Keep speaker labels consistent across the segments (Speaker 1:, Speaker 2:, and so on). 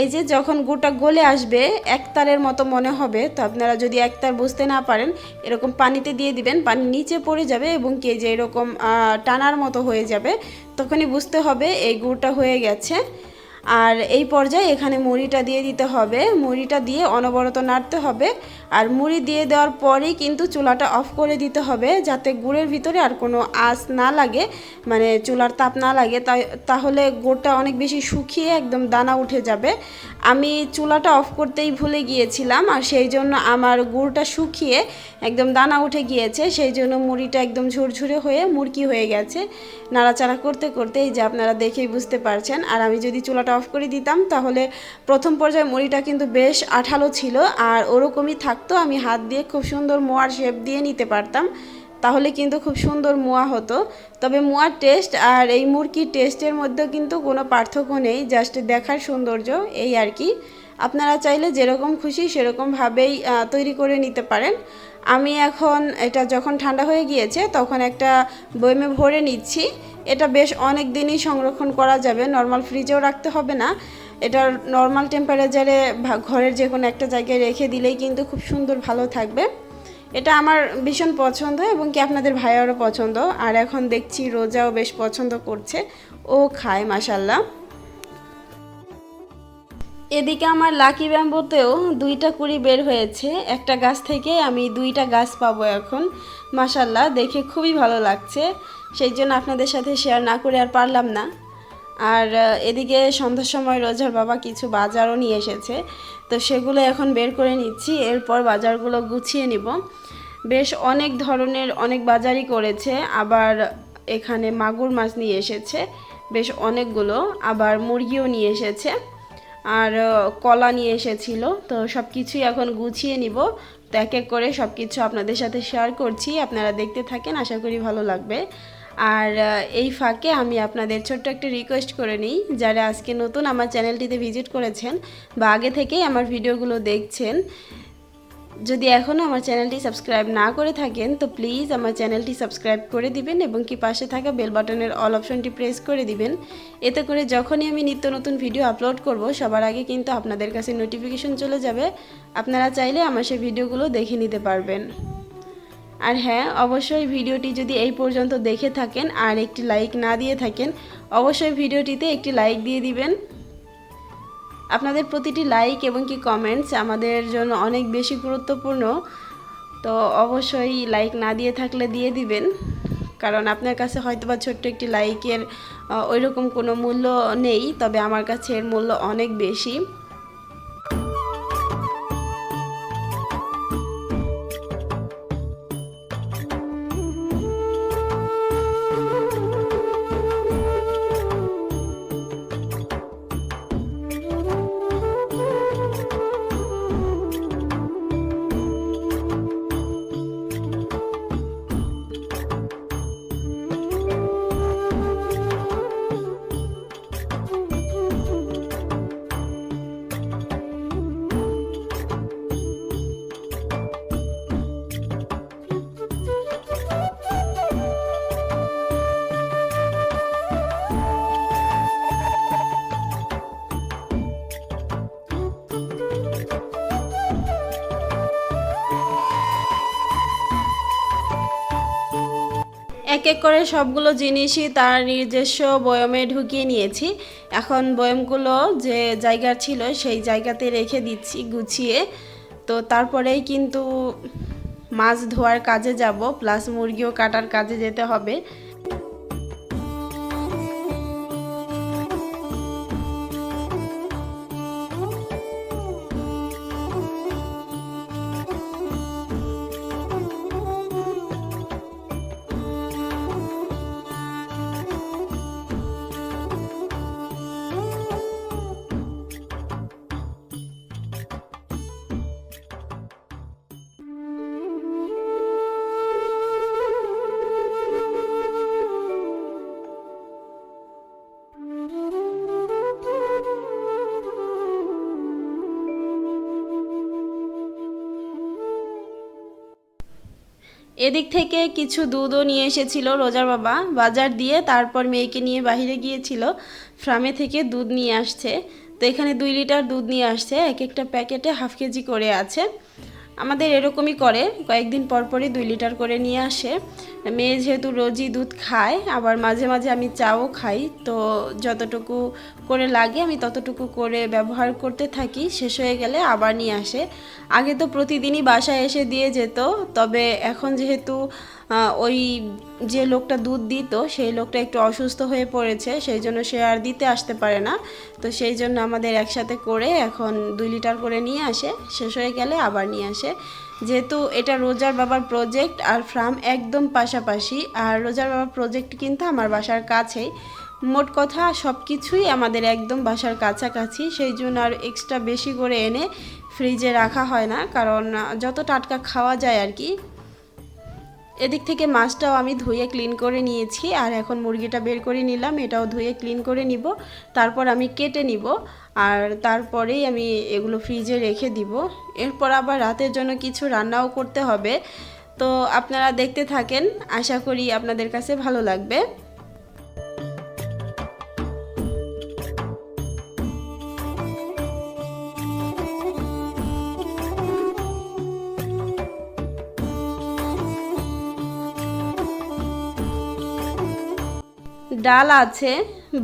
Speaker 1: এই যে যখন গুটা গলে আসবে একতারের মতো মনে হবে। তো আপনারা যদি একতার বুঝতে না পারেন, এরকম পানিতে দিয়ে দিবেন, পানি নিচে পড়ে যাবে এবং কে যে এরকম টানার মতো হয়ে যাবে, তখনই বুঝতে হবে এই গুড়টা হয়ে গেছে। আর এই পর্যায়ে এখানে মুড়িটা দিয়ে দিতে হবে। মুড়িটা দিয়ে অনবরত নাড়তে হবে। আর মুড়ি দিয়ে দেওয়ার পরেই কিন্তু চুলাটা অফ করে দিতে হবে যাতে গুড়ের ভিতরে আর কোনো আঁচ না লাগে। মানে চুলার তাপ না লাগে। তাই, তাহলে গুড়টা অনেক বেশি শুকিয়ে একদম দানা উঠে যাবে। আমি চুলাটা অফ করতেই ভুলে গিয়েছিলাম আর সেই জন্য আমার গুড়টা শুকিয়ে একদম দানা উঠে গিয়েছে। সেই জন্য মুড়িটা একদম ঝুরঝুরে হয়ে মুরকি হয়ে গেছে। নাড়াচাড়া করতে করতে এই যে আপনারা দেখেই বুঝতে পারছেন। আর আমি যদি চুলাটা অফ করে দিতাম, তাহলে প্রথম পর্যায়ে মুড়িটা কিন্তু বেশ আঠালো ছিল, আর ওরকমই থাকতো। আমি হাত দিয়ে খুব সুন্দর মোয়ার শেপ দিয়ে নিতে পারতাম, তাহলে কিন্তু খুব সুন্দর মোয়া হতো। তবে মোয়ার টেস্ট আর এই মুরগির টেস্টের মধ্যে কিন্তু কোনো পার্থক্য নেই জাস্ট দেখার সৌন্দর্য এই আর কি। আপনারা চাইলে যেরকম খুশি সেরকমভাবেই তৈরি করে নিতে পারেন। আমি এখন এটা যখন ঠান্ডা হয়ে গিয়েছে, তখন একটা বয়মে ভরে নিচ্ছি। এটা বেশ অনেক দিনই সংরক্ষণ করা যাবে নর্মাল ফ্রিজেও রাখতে হবে না। এটা নর্মাল টেম্পারেচারে ঘরের যে কোনো একটা জায়গায় রেখে দিলেই কিন্তু খুব সুন্দর ভালো থাকবে। এটা আমার ভীষণ পছন্দ এবং কি আপনাদের ভাইয়ারও পছন্দ। আর এখন দেখছি, রোজাও বেশ পছন্দ করছে। ও খায় মাসাল্লাহ এদিকে আমার লাকি ব্যাম্বোতেও দুইটা কুড়ি বের হয়েছে। একটা গাছ থেকে আমি দুইটা গাছ পাবো এখন। মাসাল্লাহ দেখে খুবই ভালো লাগছে। সেই জন্য আপনাদের সাথে শেয়ার না করে আর পারলাম না। আর এদিকে সন্ধ্যার সময় রোজার বাবা কিছু বাজারও নিয়ে এসেছে। তো সেগুলো এখন বের করে নিচ্ছি। এরপর বাজারগুলো গুছিয়ে নিব। বেশ অনেক ধরনের অনেক বাজারই করেছে। আবার এখানে মাগুর মাছ নিয়ে এসেছে। বেশ অনেকগুলো। আবার মুরগিও নিয়ে এসেছে। আর কলা নিয়ে এসেছিল। তো সব কিছুই এখন গুছিয়ে নিব। তো এক এক করে সব কিছু আপনাদের সাথে শেয়ার করছি। আপনারা দেখতে থাকেন, আশা করি ভালো লাগবে। আর এই ফাঁকে আমি আপনাদের ছোট্ট একটা রিকোয়েস্ট করে নিই। যারা আজকে নতুন আমার চ্যানেলটিতে ভিজিট করেছেন বা আগে থেকেই আমার ভিডিওগুলো দেখছেন যদি এখনও আমার চ্যানেলটি সাবস্ক্রাইব না করে থাকেন, তো প্লিজ আমার চ্যানেলটি সাবস্ক্রাইব করে দিবেন এবং কি পাশে থাকা বেল বাটনের অল অপশনটি প্রেস করে দিবেন। এতে করে যখনই আমি নিত্য নতুন ভিডিও আপলোড করব, সবার আগে কিন্তু আপনাদের কাছে নোটিফিকেশন চলে যাবে। আপনারা চাইলে আমার সেই ভিডিওগুলো দেখে নিতে পারবেন। আর হ্যাঁ অবশ্যই ভিডিওটি যদি এই পর্যন্ত দেখে থাকেন আর একটি লাইক না দিয়ে থাকেন, অবশ্যই ভিডিওটিতে একটি লাইক দিয়ে দিবেন। আপনাদের প্রতিটি লাইক এবং কি কমেন্টস আমাদের জন্য অনেক বেশি গুরুত্বপূর্ণ। তো অবশ্যই লাইক না দিয়ে থাকলে দিয়ে দিবেন। কারণ আপনার কাছে হয়তো বা ছোট্ট একটি লাইকের ওইরকম কোনো মূল্য নেই, তবে আমার কাছে এর মূল্য অনেক বেশি। এক এক করে সবগুলো জিনিসই তার নিজস্ব বয়মে ঢুকিয়ে নিয়েছি। এখন বয়মগুলো যে জায়গা ছিল সেই জায়গাতে রেখে দিচ্ছি গুছিয়ে। তো তারপরেই কিন্তু মাছ ধোয়ার কাজে যাব প্লাস মুরগিও কাটার কাজে যেতে হবে। এদিক থেকে কিছু দুধও নিয়ে এসেছিল রোজার বাবা। বাজার দিয়ে তারপর মেয়েকে নিয়ে বাহিরে গিয়েছিল। ফ্রামে থেকে দুধ নিয়ে আসছে। তো এখানে দুই লিটার দুধ নিয়ে আসছে। এক একটা প্যাকেটে হাফ কেজি করে আছে। আমাদের এরকমই করে, কয়েকদিন পর পরই দুই লিটার করে নিয়ে আসে। মেয়ে যেহেতু রোজই দুধ খায়, আবার মাঝে মাঝে আমি চাও খাই, তো যতটুকু করে লাগে আমি ততটুকু করে ব্যবহার করতে থাকি, শেষ হয়ে গেলে আবার নিয়ে আসে। আগে তো প্রতিদিনই বাসায় এসে দিয়ে যেত, তবে এখন যেহেতু ওই যে লোকটা দুধ দিত, সেই লোকটা একটু অসুস্থ হয়ে পড়েছে, সেই জন্য সে আর দিতে আসতে পারে না। তো সেই জন্য আমাদের একসাথে করে এখন দুই লিটার করে নিয়ে আসে, শেষ হয়ে গেলে আবার নিয়ে আসে। যেহেতু এটা রোজার বাবার প্রজেক্ট আর ফার্ম একদম পাশাপাশি, আর রোজার বাবার প্রজেক্ট কিন্তু আমার বাসার কাছেই। মোট কথা সব কিছুই আমাদের একদম বাসার কাছাকাছি, সেই জন্য আর এক্সট্রা বেশি করে এনে ফ্রিজে রাখা হয় না, কারণ যত টাটকা খাওয়া যায় আর কি এদিক থেকে মাছটাও আমি ধুয়ে ক্লিন করে নিয়েছি, আর এখন মুরগিটা বের করে নিলাম, এটাও ধুয়ে ক্লিন করে নিব, তারপর আমি কেটে নিব, আর তারপরেই আমি এগুলো ফ্রিজে রেখে দিব। এরপর আবার রাতের জন্য কিছু রান্নাও করতে হবে। তো আপনারা দেখতে থাকেন, আশা করি আপনাদের কাছে ভালো লাগবে। ডাল আছে,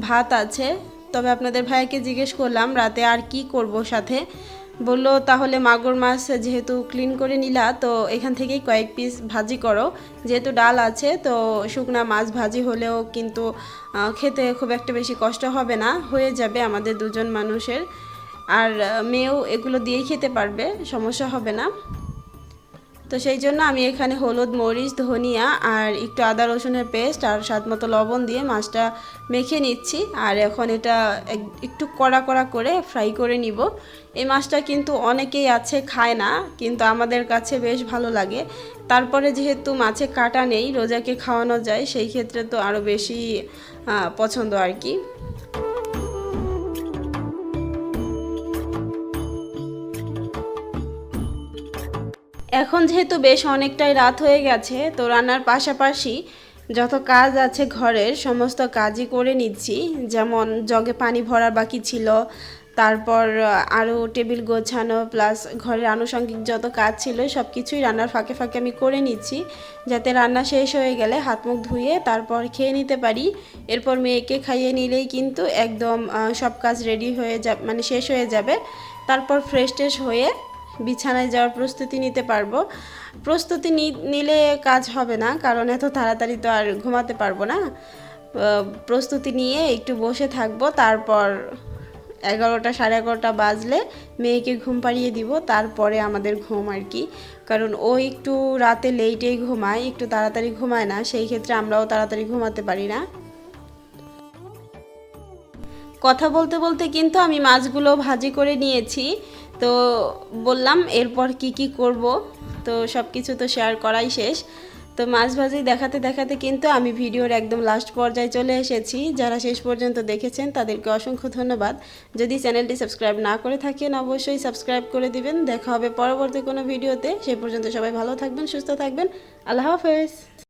Speaker 1: ভাত আছে। তবে আপনাদের ভাইকে জিজ্ঞেস করলাম রাতে আর কি করব সাথে। বলল, তাহলে মাগুর মাছ যেহেতু ক্লিন করে নিলা, তো এখান থেকেই কয়েক পিস ভাজি করো। যেহেতু ডাল আছে, তো শুকনা মাছ ভাজি হলেও কিন্তু খেতে খুব একটা বেশি কষ্ট হবে না। হয়ে যাবে আমাদের দুজন মানুষের। আর মেয়েও এগুলো দিয়েই খেতে পারবে, সমস্যা হবে না। তো সেই জন্য আমি এখানে হলুদ, মরিচ, ধনিয়া আর একটু আদা, রসুনের পেস্ট আর স্বাদ মতো লবণ দিয়ে মাছটা মেখে নিচ্ছি। আর এখন এটা এক- একটু কড়া কড়া করে ফ্রাই করে নিব। এই মাছটা কিন্তু অনেকেই আছে খায় না, কিন্তু আমাদের কাছে বেশ ভালো লাগে। তারপরে যেহেতু মাছে কাটা নেই, রোজাকে খাওয়ানো যায়, সেই ক্ষেত্রে তো আরও বেশি পছন্দ আর কি। এখন যেহেতু বেশ অনেকটাই রাত হয়ে গেছে, তো রান্নার পাশাপাশি যত কাজ আছে ঘরের, সমস্ত কাজই করে নিচ্ছি। যেমন জগে পানি ভরা বাকি ছিল, তারপর আরও টেবিল গোছানো, প্লাস ঘরের আনুষঙ্গিক যত কাজ ছিল সব কিছুই রান্নার ফাঁকে ফাঁকে আমি করে নিচ্ছি। যাতে রান্না শেষ হয়ে গেলে হাত মুখ ধুয়ে তারপর খেয়ে নিতে পারি। এরপর মেয়েকে খাইয়ে নিলেই কিন্তু একদম সব কাজ রেডি হয়ে যা মানে শেষ হয়ে যাবে। তারপর ফ্রেশ ট্রেশ হয়ে বিছানায় যাওয়ার প্রস্তুতি নিতে পারব। প্রস্তুতি নিলে কাজ হবে না, কারণ এত তাড়াতাড়ি তো আর ঘুমাতে পারব না। প্রস্তুতি নিয়ে একটু বসে থাকব, তারপর এগারোটা সাড়ে এগারোটা বাজলে মেয়েকে ঘুম পাড়িয়ে দিব, তারপরে আমাদের ঘুম আর কি। কারণ ও একটু রাতে লেটেই ঘুমায়, একটু তাড়াতাড়ি ঘুমায় না, সেই ক্ষেত্রে আমরাও তাড়াতাড়ি ঘুমাতে পারি না। কথা বলতে বলতে কিন্তু আমি মাছগুলো ভাজি করে নিয়েছি। তো বললাম, এরপর কি কি করব? তো সব কিছু তো শেয়ার করাই শেষ। তো মাছ ভাজি দেখাতে দেখাতে কিন্তু আমি ভিডিওর একদম লাস্ট পর্যায়ে চলে এসেছি। যারা শেষ পর্যন্ত দেখেছেন, তাদেরকে অসংখ্য ধন্যবাদ। যদি চ্যানেলটি সাবস্ক্রাইব না করে থাকেন, অবশ্যই সাবস্ক্রাইব করে দিবেন। দেখা হবে পরবর্তী কোনো ভিডিওতে। সে পর্যন্ত সবাই ভালো থাকবেন, সুস্থ থাকবেন। আল্লাহ হাফেজ।